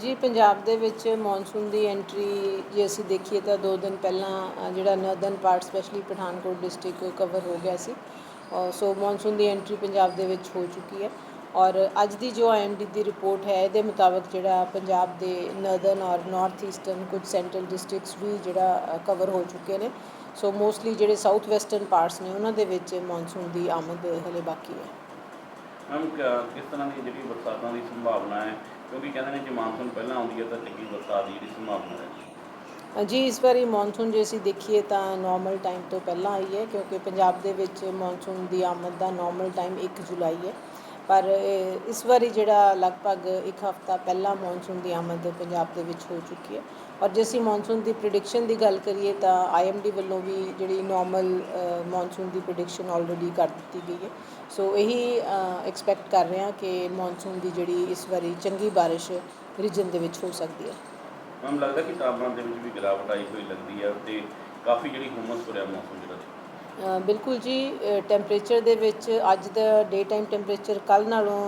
ਜੀ, ਪੰਜਾਬ ਦੇ ਵਿੱਚ ਮੌਨਸੂਨ ਦੀ ਐਂਟਰੀ ਜੇ ਅਸੀਂ ਦੇਖੀਏ ਤਾਂ ਦੋ ਦਿਨ ਪਹਿਲਾਂ ਜਿਹੜਾ northern part specially Pathankot district cover ਹੋ ਗਿਆ ਸੀ। ਔਰ ਸੋ ਮੌਨਸੂਨ ਦੀ ਐਂਟਰੀ ਪੰਜਾਬ ਦੇ ਵਿੱਚ ਹੋ ਚੁੱਕੀ ਹੈ। ਔਰ ਅੱਜ ਦੀ ਜੋ ਆਈਐਮਡੀ ਦੀ ਰਿਪੋਰਟ ਹੈ, ਇਹਦੇ ਮੁਤਾਬਕ ਜਿਹੜਾ ਪੰਜਾਬ ਦੇ ਨਰਦਨ ਔਰ ਨਾਰਥ ਈਸਟਰਨ ਕੁਝ ਸੈਂਟਰਲ ਡਿਸਟ੍ਰਿਕਟਸ ਵੀ ਜਿਹੜਾ ਕਵਰ ਹੋ ਚੁੱਕੇ ਨੇ। ਸੋ ਮੋਸਟਲੀ ਜਿਹੜੇ ਸਾਊਥ ਵੈਸਟਰਨ ਪਾਰਟਸ ਨੇ, ਉਹਨਾਂ ਦੇ ਵਿੱਚ ਮੌਨਸੂਨ ਦੀ ਆਮਦ ਹਲੇ ਬਾਕੀ ਹੈ। ਮੈਮ, ਕ- ਕਿਸ ਤਰ੍ਹਾਂ ਦੀ ਜਿਹੜੀ ਬਰਸਾਤਾਂ ਦੀ ਸੰਭਾਵਨਾ ਹੈ? ਕਿਉਂਕਿ ਕਹਿੰਦੇ ਨੇ ਜੇ ਮਾਨਸੂਨ ਪਹਿਲਾਂ ਆਉਂਦੀ ਹੈ ਤਾਂ ਚੰਗੀ ਬਰਸਾਤ ਦੀ ਜਿਹੜੀ ਸੰਭਾਵਨਾ ਹੈ। ਜੀ, ਇਸ ਵਾਰੀ ਮੌਨਸੂਨ ਜੇ ਅਸੀਂ ਦੇਖੀਏ ਤਾਂ ਨਾਰਮਲ ਟਾਈਮ ਤੋਂ ਪਹਿਲਾਂ ਆਈ ਹੈ, ਕਿਉਂਕਿ ਪੰਜਾਬ ਦੇ ਵਿੱਚ ਮੌਨਸੂਨ ਦੀ ਆਮਦ ਦਾ ਨਾਰਮਲ ਟਾਈਮ 1 ਜੁਲਾਈ ਹੈ। ਪਰ ਇਸ ਵਾਰੀ ਜਿਹੜਾ ਲਗਭਗ ਇੱਕ ਹਫ਼ਤਾ ਪਹਿਲਾਂ ਮੌਨਸੂਨ ਦੀ ਆਮਦ ਪੰਜਾਬ ਦੇ ਵਿੱਚ ਹੋ ਚੁੱਕੀ ਹੈ। ਔਰ ਜੇ ਅਸੀਂ ਮੌਨਸੂਨ ਦੀ ਪ੍ਰੈਡਿਕਸ਼ਨ ਦੀ ਗੱਲ ਕਰੀਏ ਤਾਂ ਆਈਐਮਡੀ ਵੱਲੋਂ ਵੀ ਜਿਹੜੀ ਨਾਰਮਲ ਮੌਨਸੂਨ ਦੀ ਪ੍ਰੈਡਿਕਸ਼ਨ ਆਲਰੇਡੀ ਕਰ ਦਿੱਤੀ ਗਈ ਹੈ। ਸੋ ਇਹੀ ਐਕਸਪੈਕਟ ਕਰ ਰਹੇ ਹਾਂ ਕਿ ਮੌਨਸੂਨ ਦੀ ਜਿਹੜੀ ਇਸ ਵਾਰੀ ਚੰਗੀ ਬਾਰਿਸ਼ ਰੀਜਨ ਦੇ ਵਿੱਚ ਹੋ ਸਕਦੀ ਹੈ। ਮੈਨੂੰ ਲੱਗਦਾ ਕਿ ਤਾਪਮਾਨ ਦੇ ਵਿੱਚ ਵੀ ਗਿਰਾਵਟ ਆਈ ਹੋਈ ਲੱਗਦੀ ਹੈ ਤੇ ਕਾਫੀ ਜਿਹੜੀ ਹੁਮਸ ਹੋ ਮੌਸਮ ਜਿਹੜਾ ਬਿਲਕੁਲ ਜੀ ਟੈਂਪਰੇਚਰ ਦੇ ਵਿੱਚ ਅੱਜ ਦਾ ਡੇ ਟਾਈਮ ਟੈਂਪਰੇਚਰ ਕੱਲ ਨਾਲੋਂ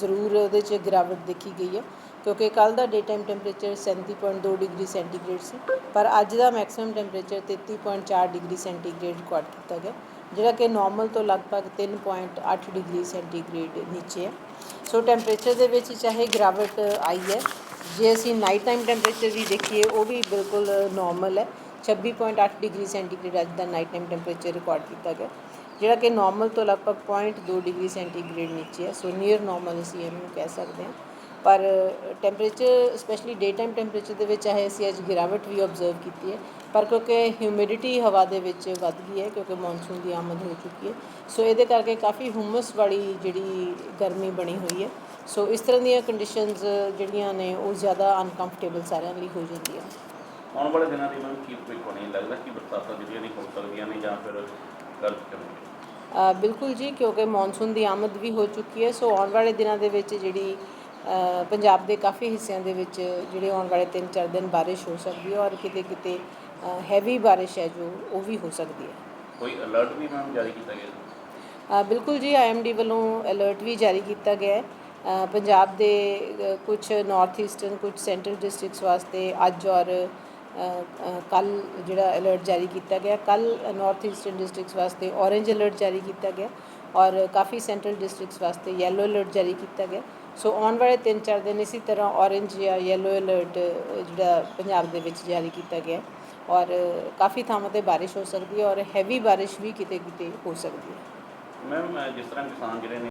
ਜ਼ਰੂਰ ਉਹਦੇ 'ਚ ਗਿਰਾਵਟ ਦੇਖੀ ਗਈ ਹੈ, ਕਿਉਂਕਿ ਕੱਲ ਦਾ day time temperature 37.2 degree centigrade ਸੀ, ਪਰ ਅੱਜ ਦਾ maximum temperature 33.4 degree centigrade record ਕੀਤਾ ਗਿਆ, ਜਿਹੜਾ ਕਿ ਨਾਰਮਲ ਤੋਂ ਲਗਭਗ 3.8 ਡਿਗਰੀ ਸੈਂਟੀਗ੍ਰੇਡ ਨੀਚੇ ਹੈ। ਸੋ ਟੈਂਪਰੇਚਰ ਦੇ ਵਿੱਚ ਚਾਹੇ ਗਿਰਾਵਟ ਆਈ ਹੈ, ਜੇ ਅਸੀਂ ਨਾਈਟ ਟਾਈਮ ਟੈਂਪਰੇਚਰ ਵੀ ਦੇਖੀਏ, ਉਹ ਵੀ ਬਿਲਕੁਲ ਨਾਰਮਲ ਹੈ। 26.8 ਡਿਗਰੀ ਸੈਂਟੀਗ੍ਰੇਡ ਅੱਜ ਦਾ ਨਾਈਟ ਟਾਈਮ ਟੈਂਪਰੇਚਰ ਰਿਕਾਰਡ ਕੀਤਾ ਗਿਆ। ਜਿਹੜਾ ਕਿ ਨਾਰਮਲ ਤੋਂ ਲਗਭਗ 0.2 ਡਿਗਰੀ ਸੈਂਟੀਗ੍ਰੇਡ ਨੀਚੇ ਹੈ ਸੋ ਨੀਅਰ ਨਾਰਮਲ ਅਸੀਂ ਇਹਨੂੰ ਕਹਿ ਸਕਦੇ ਹਾਂ। ਪਰ temperature specially day time temperature ਦੇ ਵਿੱਚ ਆਏ ਅਸੀਂ ਅੱਜ ਗਿਰਾਵਟ ਵੀ ਆਬਜ਼ਰਵ ਕੀਤੀ ਹੈ। ਪਰ ਕਿਉਂਕਿ ਹਿਊਮਿਡਿਟੀ ਹਵਾ ਦੇ ਵਿੱਚ ਵੱਧ ਗਈ ਹੈ, ਕਿਉਂਕਿ ਮੌਨਸੂਨ ਦੀ ਆਮਦ ਹੋ ਚੁੱਕੀ ਹੈ ਸੋ ਇਹਦੇ ਕਰਕੇ ਕਾਫੀ ਹੁਮਸ ਵਾਲੀ ਜਿਹੜੀ ਗਰਮੀ ਬਣੀ ਹੋਈ ਹੈ। ਸੋ ਇਸ ਤਰ੍ਹਾਂ ਦੀਆਂ ਕੰਡੀਸ਼ਨਸ ਜਿਹੜੀਆਂ ਨੇ, ਉਹ ਜ਼ਿਆਦਾ ਅਨਕੰਫਰਟੇਬਲ ਸਾਰਿਆਂ ਲਈ ਹੋ ਜਾਂਦੀਆਂ ਆਉਣ ਵਾਲੇ ਦਿਨਾਂ ਦੀ ਮੈਮ ਕੀ ਭਵਿੱਖ ਬਣੀ ਲੱਗਦਾ ਕਿ ਬਰਸਾਤਾਂ ਜਿਹੜੀਆਂ ਨਹੀਂ ਹੋ ਸਕਦੀਆਂ ਨੇ ਜਾਂ ਫਿਰ ਕਰ ਚੁੱਕੀਆਂ ਅ, ਬਿਲਕੁਲ ਜੀ ਕਿਉਂਕਿ ਮੌਨਸੂਨ ਦੀ ਆਮਦ ਵੀ ਹੋ ਚੁੱਕੀ ਹੈ ਸੋ ਆਉਣ ਵਾਲੇ ਦਿਨਾਂ ਦੇ ਵਿੱਚ ਜਿਹੜੀ ਪੰਜਾਬ ਦੇ ਕਾਫੀ ਹਿੱਸਿਆਂ ਦੇ ਵਿੱਚ ਜਿਹੜੇ ਆਉਣ ਵਾਲੇ 3-4 ਦਿਨ ਬਾਰਿਸ਼ ਹੋ ਸਕਦੀ ਹੈ ਔਰ ਕਿਤੇ ਕਿਤੇ ਹੈਵੀ ਬਾਰਿਸ਼ ਹੈ ਜੋ ਉਹ ਵੀ ਹੋ ਸਕਦੀ ਹੈ। ਕੋਈ ਅਲਰਟ ਵੀ ਮੈਮ ਜਾਰੀ ਕੀਤਾ ਗਿਆ? ਬਿਲਕੁਲ ਜੀ ਆਈਐਮਡੀ ਵੱਲੋਂ ਅਲਰਟ ਵੀ ਜਾਰੀ ਕੀਤਾ ਗਿਆ ਹੈ। ਪੰਜਾਬ ਦੇ ਕੁਝ ਨਾਰਥ ਈਸਟਰਨ ਕੁਝ ਸੈਂਟਰਲ ਡਿਸਟ੍ਰਿਕਟਸ ਵਾਸਤੇ ਅੱਜ ਔਰ ਕੱਲ ਜਿਹੜਾ ਅਲਰਟ ਜਾਰੀ ਕੀਤਾ ਗਿਆ, ਕੱਲ ਨਾਰਥ ਈਸਟਰਨ ਡਿਸਟ੍ਰਿਕਟਸ ਵਾਸਤੇ ਔਰੇਂਜ ਅਲਰਟ ਜਾਰੀ ਕੀਤਾ ਗਿਆ ਔਰ ਕਾਫੀ ਸੈਂਟਰਲ ਡਿਸਟ੍ਰਿਕਟਸ ਵਾਸਤੇ ਯੈਲੋ ਅਲਰਟ ਜਾਰੀ ਕੀਤਾ ਗਿਆ। ਸੋ ਆਉਣ ਵਾਲੇ 3-4 ਦਿਨ ਇਸੇ ਤਰ੍ਹਾਂ ਔਰੇਂਜ ਜਾਂ ਯੈਲੋ ਅਲਰਟ ਜਿਹੜਾ ਪੰਜਾਬ ਦੇ ਵਿੱਚ ਜਾਰੀ ਕੀਤਾ ਗਿਆ ਔਰ ਕਾਫੀ ਥਾਵਾਂ ਤੇ ਬਾਰਿਸ਼ ਹੋ ਸਕਦੀ ਹੈ ਔਰ ਹੈਵੀ ਬਾਰਿਸ਼ ਵੀ ਕਿਤੇ ਕਿਤੇ ਹੋ ਸਕਦੀ ਹੈ। ਮੈਮ ਜਿਸ ਤਰ੍ਹਾਂ ਕਿਸਾਨ ਜਿਹੜੇ ਨੇ